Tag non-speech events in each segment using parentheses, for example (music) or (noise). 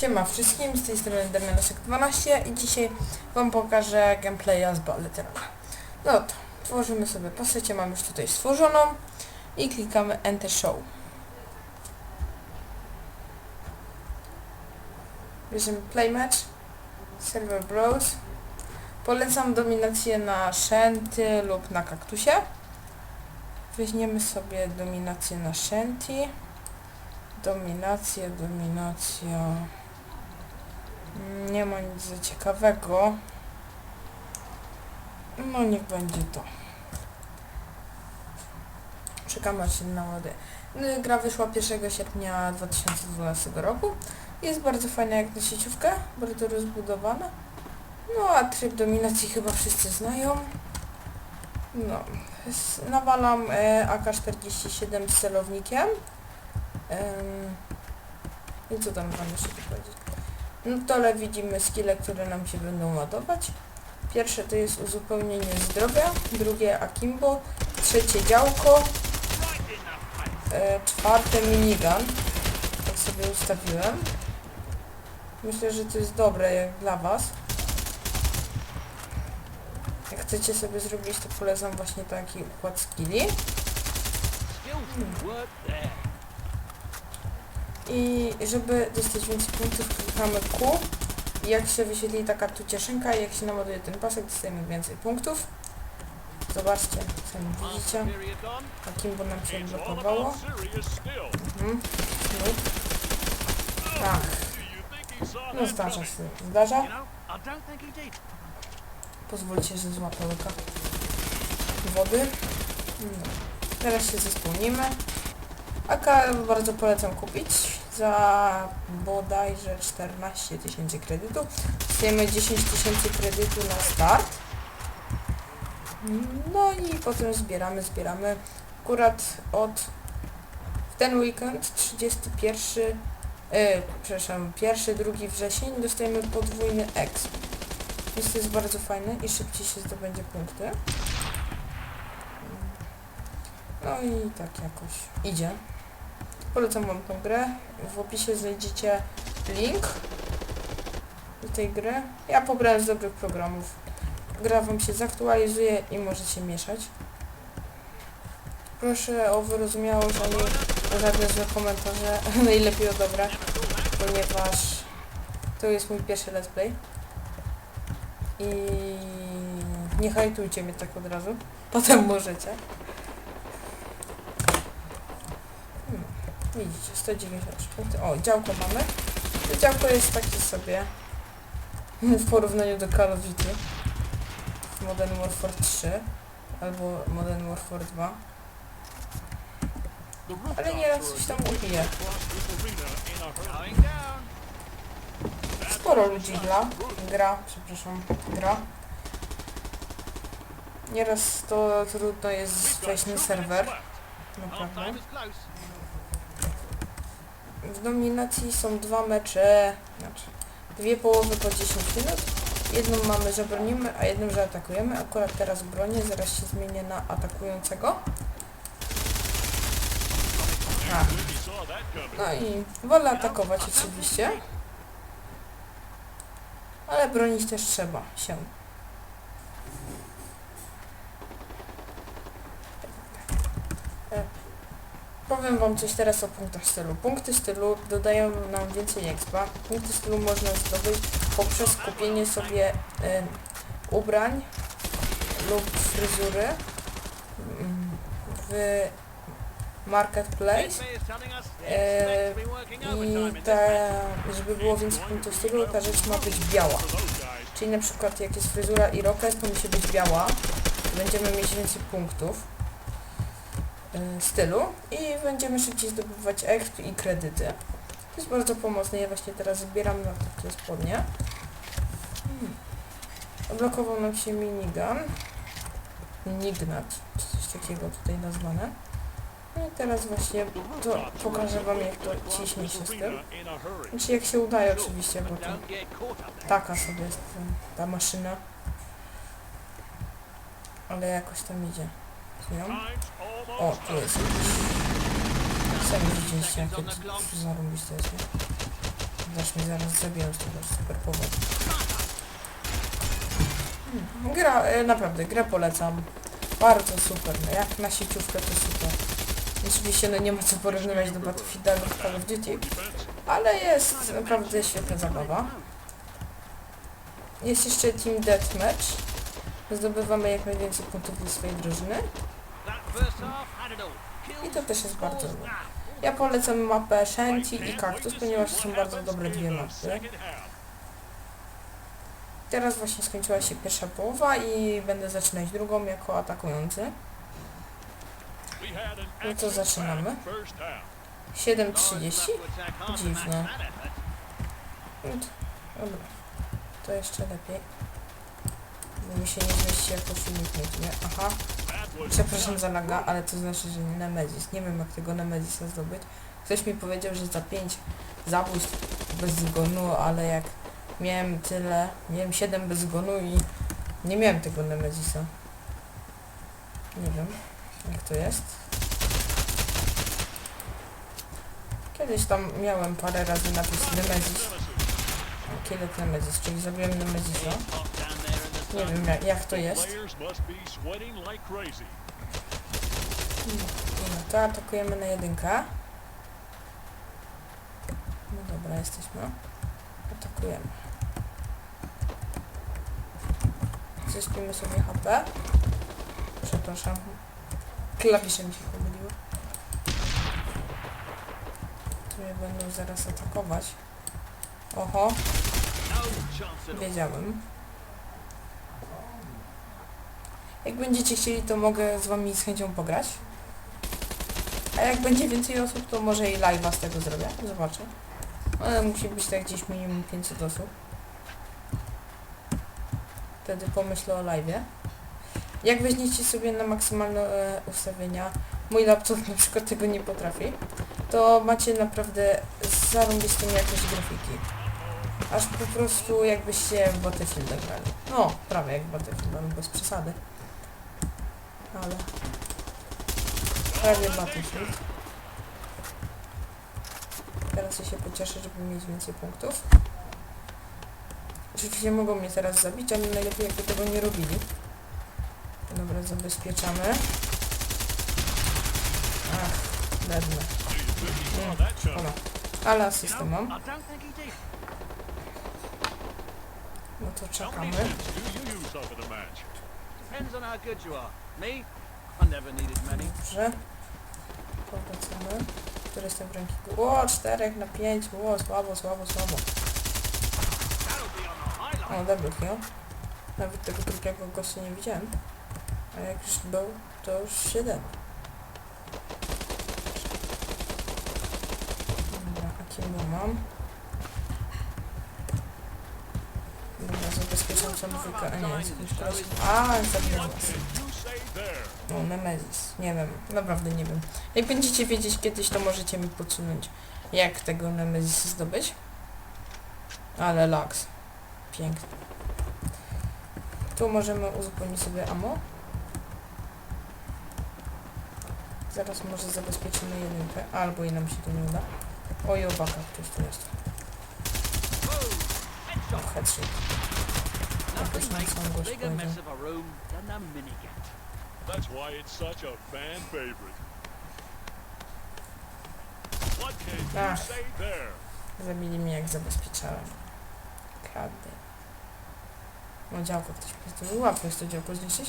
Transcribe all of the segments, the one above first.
Siema wszystkim, z tej strony Damianaszek12 i dzisiaj Wam pokażę gameplaya z Balleterala. No to, tworzymy sobie postać, mam już tutaj stworzoną i klikamy Enter Show. Bierzemy Play Match, Server Browse. Polecam dominację na Shanty lub na kaktusie. Weźmiemy sobie dominację na Shanty. Dominacja, dominacja. Nie ma nic ciekawego. No niech będzie to. Czekamy aż się naładuje. No, Gra wyszła 1 sierpnia 2012 roku. Jest bardzo fajna jak na sieciówkę, bardzo rozbudowana. No a tryb dominacji chyba wszyscy znają. No, nawalam e, AK-47 z celownikiem. Em, I co tam wam jeszcze powiedzieć? No w dole widzimy skille, które nam się będą ładować. Pierwsze to jest uzupełnienie zdrowia, drugie akimbo, trzecie działko, e, czwarte minigun. Tak sobie ustawiłem. Myślę, że to jest dobre jak dla was. Jak chcecie sobie zrobić, to polecam właśnie taki układ skilli. I żeby dostać więcej punktów, klikamy Q. Jak się wyświetli taka tu cieszynka i jak się naładuje ten pasek, dostajemy więcej punktów. Zobaczcie, sami widzicie, takim bo nam się blokowało. Mhm. Znów. Tak, no zdarza się, zdarza. Pozwólcie, że złapę łyka wody. No. Teraz się zespełnimy. AK bardzo polecam kupić za bodajże 14 tysięcy kredytów. Dostajemy 10 tysięcy kredytu na start. No i potem zbieramy, zbieramy. Akurat od w ten weekend 31 e, przepraszam, 1, 2 wrzesień dostajemy podwójny exp. Więc to jest bardzo fajne i szybciej się zdobędzie punkty. No i tak jakoś idzie. Polecam wam tą grę. W opisie znajdziecie link do tej gry. Ja pobrałem z dobrych programów. Gra wam się zaktualizuje i możecie mieszać. Proszę o wyrozumiałość, a nie żadne złe komentarze, (laughs) najlepiej o dobre, ponieważ to jest mój pierwszy let's play. I nie hajtujcie mnie tak od razu. Potem możecie. Hmm, Widzicie, 193 punkty. O, działko mamy. To działko jest takie sobie w porównaniu do Call of Duty w Modern Warfare 3 albo Modern Warfare 2. Ale nieraz coś tam ubije. Sporo ludzi gra, gra, przepraszam, gra. Nieraz to trudno jest wejść na serwer, naprawdę. W dominacji są dwa mecze, znaczy dwie połowy po 10 minut. Jedną mamy, że bronimy, a jedną, że atakujemy. Akurat teraz bronię, zaraz się zmienię na atakującego. A. No i wolę atakować oczywiście. Ale bronić też trzeba się. E, Powiem wam coś teraz o punktach stylu. Punkty stylu dodają nam więcej expa. Punkty stylu można zdobyć poprzez kupienie sobie e, ubrań lub fryzury mm, w marketplace e, i ta, żeby było więcej punktów stylu, ta rzecz ma być biała. Czyli na przykład jak jest fryzura i roket, to musi być biała. Będziemy mieć więcej punktów y, stylu i będziemy szybciej zdobywać exp i kredyty. To jest bardzo pomocne. Ja właśnie teraz zbieram na takie spodnie. Hmm. Odblokował nam się minigun. Nignat, czy coś takiego tutaj nazwane. No i teraz właśnie to pokażę wam jak to ciśnie się z tym. Znaczy jak się udaje oczywiście, bo to taka sobie jest ta maszyna. Ale jakoś tam idzie. Tu? O, tu jest jakiś... Sami widzieliście jakie zarąbiste jest, nie? Dasz mi zaraz zabiję z tego super powodu. Hmm, Gra, e, naprawdę, grę polecam. Bardzo super, no jak na sieciówkę to super. Oczywiście no nie ma co porównywać do Battlefielda lub Call of Duty, ale jest naprawdę świetna zabawa. Jest jeszcze Team Deathmatch. Zdobywamy jak najwięcej punktów dla swojej drużyny. I to też jest bardzo dobre. Ja polecam mapę Shanty i Cactus, ponieważ są bardzo dobre dwie mapy. Teraz właśnie skończyła się pierwsza połowa i będę zaczynać drugą jako atakujący. No to zaczynamy. 7.30. Dziwne. No to- Dobra, to jeszcze lepiej. Bo mi się nie zmieści jako filmik nie. Aha, przepraszam za laga, ale to znaczy, że Nemezis. Nie wiem jak tego Nemezisa zdobyć. Ktoś mi powiedział, że za 5 zabójstw bez zgonu, ale jak miałem tyle, miałem 7 bez zgonu i nie miałem tego Nemezisa. Nie wiem, jak to jest. Kiedyś tam miałem parę razy napis Nemezis. Kielet Nemezis, czyli zabiłem Nemezisa. Nie wiem jak, jak to jest. No to atakujemy na jedynkę. No dobra, jesteśmy. Atakujemy. Ześpimy sobie HP. Przepraszam. Klawisze mi się pomyliły. Tu mnie będą zaraz atakować. Oho, wiedziałem. Jak będziecie chcieli, to mogę z wami z chęcią pograć. A jak będzie więcej osób, to może i live'a z tego zrobię. Zobaczę. Ale musi być tak gdzieś minimum 500 osób. Wtedy pomyślę o live'ie. Jak weźmiecie sobie na maksymalne e, ustawienia, mój laptop na przykład tego nie potrafi, to macie naprawdę zarąbistą jakość grafiki. Aż po prostu jakbyście w Battlefielda grali. No, prawie jak w Battlefield, ale bez przesady. Ale... Prawie Battlefield. Teraz ja się pocieszę, żeby mieć więcej punktów. Oczywiście mogą mnie teraz zabić, ale najlepiej jakby tego nie robili. Dobra, zabezpieczamy. Ach, bedne. Mm, szkoda. Ale asystę mam. No to czekamy. Dobrze. Powracamy. Który jest ten w rankingu? O, 4 na 5. O, słabo, słabo, słabo. O, double kill. Nawet tego drugiego gościa nie widziałem. A jak już był, to już 7. Dobra, a kim mam? Dobra, zabezpieczam samowika. A nie, jest jakimś koleś. A, zabiję was. No, Nemezis. Nie wiem, naprawdę nie wiem. Jak będziecie wiedzieć kiedyś, to możecie mi podsunąć, jak tego Nemezisa zdobyć. Ale laks. Piękny. Tu możemy uzupełnić sobie ammo. Zaraz może zabezpieczymy jedynkę, albo i nam się to nie uda. Oj, obaka, ktoś tu jest. Headshot. Jakoś sam gość powiedział. That's why it's such a fan favorite. What can you Ah. say there? Zabili mnie jak zabezpieczałem. Kady. No działko ktoś postawił. Łatwo jest to działko zniszczyć.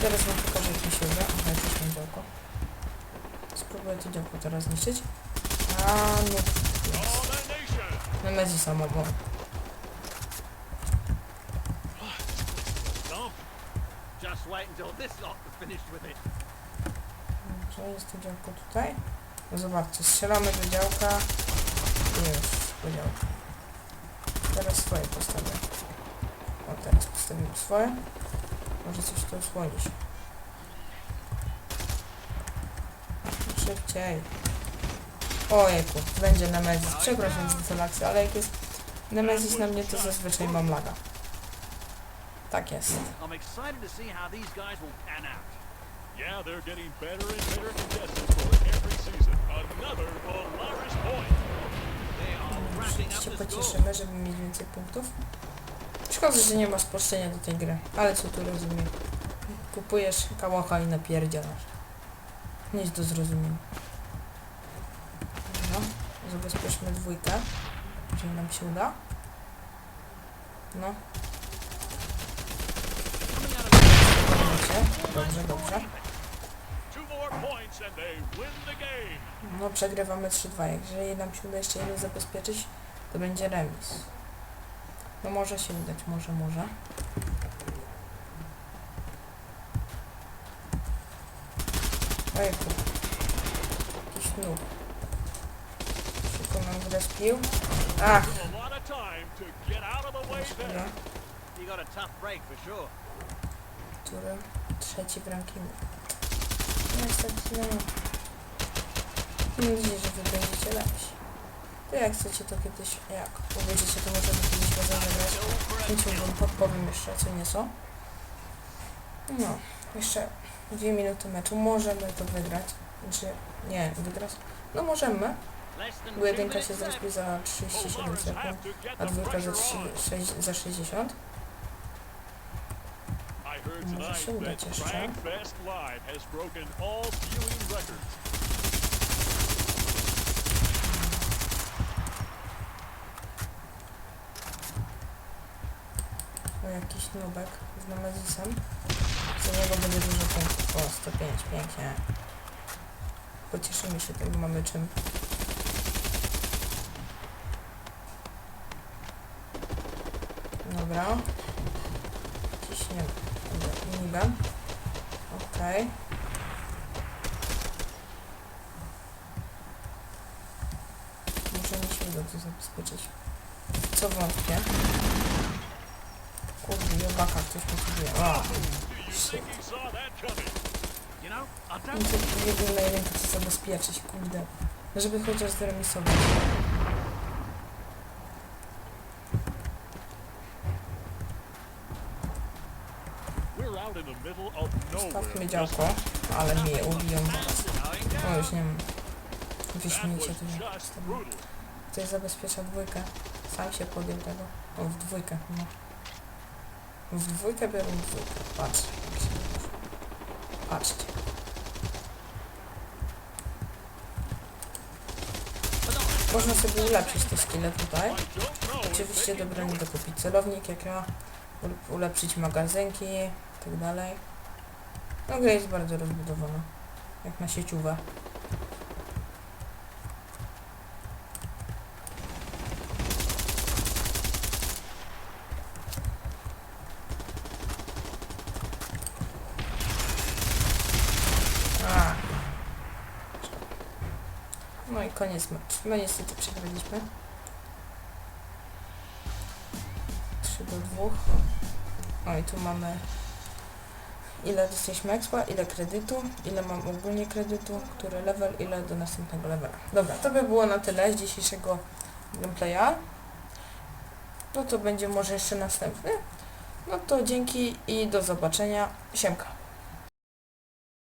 Teraz wam pokażę jak mi się uda. Aha, też mam działko. Spróbuję to działko teraz zniszczyć. A no. Domination! Nemezisa mogą. Dump. Dobrze, jest to działko tutaj. No zobaczcie, strzelamy do działka. I już, do działka. Teraz swoje postawię. O, teraz postawimy swoje. Może coś tu osłonić. Szybciej. Ojejku, będzie Nemezis. Przepraszam za akcję, ale jak jest Nemezis na mnie, to zazwyczaj mam laga. Tak jest. I'm excited to see how these guys will pan out. Yeah, they're getting better and better contestants for every season. Another Polaris point. They are się pocieszymy, żeby mieć więcej punktów. Szkoda, że nie ma spolszczenia do tej gry, ale co tu rozumiem. Kupujesz kałacha i napierdzielasz. Nic do zrozumienia. No, zabezpieczmy dwójkę, jeżeli nam się uda. No, Coming out of Dobrze, dobrze. Two more points and they win the game. No przegrywamy 3-2. Jeżeli nam się uda jeszcze jedno zabezpieczyć, to będzie remis. No może się udać, może, może. Ojku. Jakiś nóg. Szybko nam zrespił. Ach, Took a lot of time to get out of the way szkoda. there. You got a tough break for sure. Który? Trzeci w rankingu. Niestety, no. Mam nadzieję, że wy będziecie lepsi. To jak chcecie to kiedyś, jak powiedziecie, to możemy kiedyś razem zagrać. Chęciłbym podpowiem jeszcze, co nieco. No, jeszcze dwie minuty meczu. Możemy to wygrać. Znaczy, nie, wygrać. No możemy, bo jedynka się zrespił za Both 37 runners have sekund, a dwójka za, pressure 3, on. 6, za 60. Może się udać jeszcze. O, jakiś nubek z Nemezisem. Za niego będzie dużo punktów. O, 105, pięknie. Pocieszymy się tym, mamy czym. Dobra. Ciśniemy. Minigun. Okej. Może mi się uda to zabezpieczyć. Co wątpię. Kurde, jobaka ktoś mi kubuje. O, don't muszę jedną na to zabezpieczyć, kurde. Żeby chociaż zremisować. We're out in the middle of nowhere. Stawmy działko, ale mnie ubiją zaraz. O, już nie was Wyśmienicie tu. Ktoś zabezpiecza dwójkę. Sam się podjął tego. O, w dwójkę, no. W dwójkę biorą dwójkę. Patrz. Patrzcie. Można sobie ulepszyć te skille tutaj. Oczywiście do it. dokupić celownik jak ja, ul- ulepszyć magazynki i tak dalej. No gra jest bardzo rozbudowana, jak na sieciówę. No i koniec meczu. No niestety przegraliśmy. 3 do 2. No i tu mamy ile dostaliśmy expa, ile kredytu, ile mam ogólnie kredytu, który level, ile do następnego levela. Dobra, to by było na tyle z dzisiejszego gameplaya. No to będzie może jeszcze następny. No to dzięki i do zobaczenia. Siemka.